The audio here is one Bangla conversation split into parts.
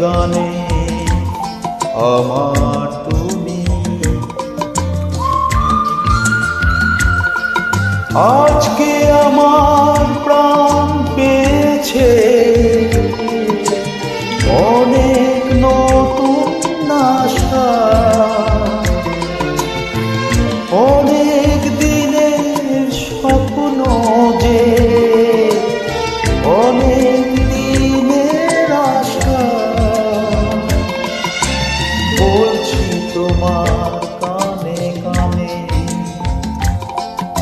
গানে আমার তুমি। আজকে আমার প্রাণ পেয়েছে। তোমার কানে কানে।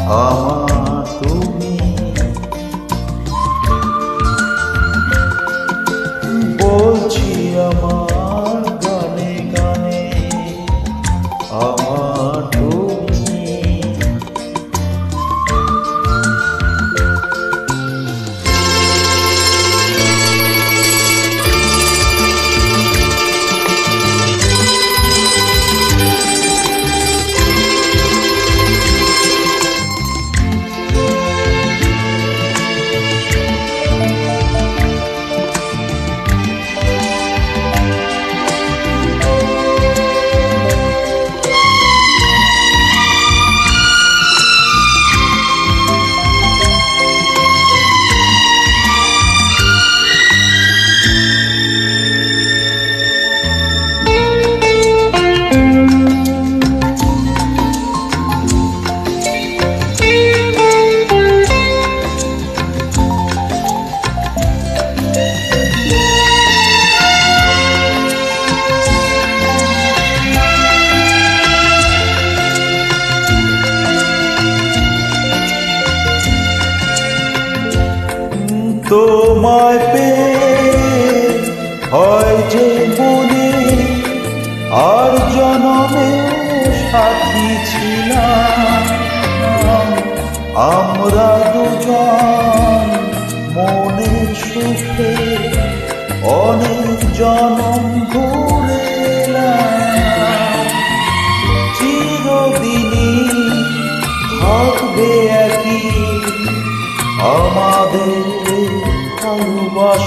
আমার তুমি তোমায় পেয়ে হয় যে মনে আর জনমে সাথী ছিলাম। আমরা দুজন মনে সুখে অনেক জনম আমাদের আমার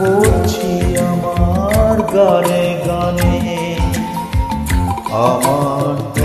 বলছি আমার গানে গানে। আমার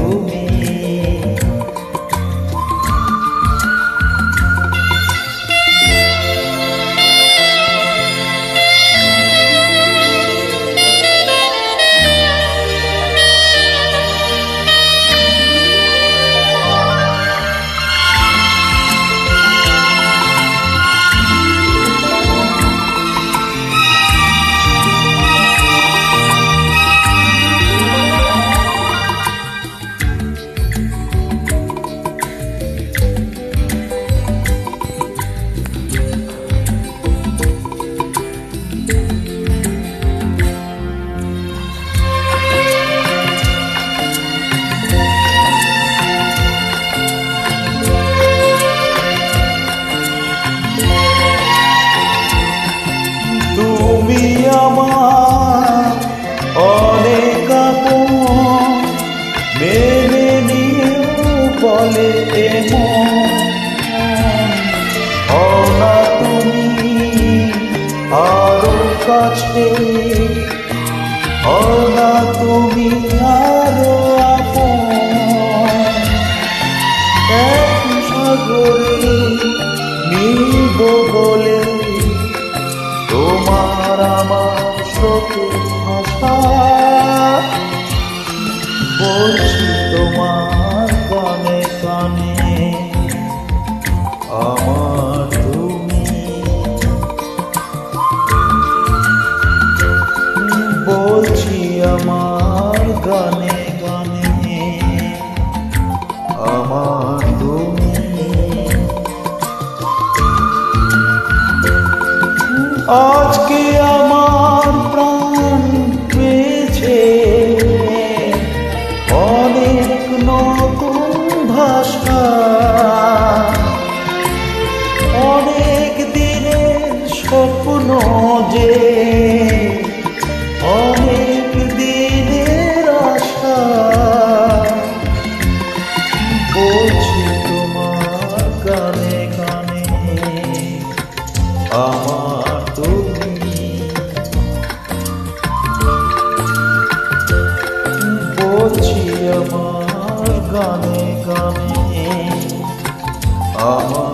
কাছে। অদা তুমি আরও বলে তোমার আমার শোকের ভাষা আজকে আমার গানে গানে। আমার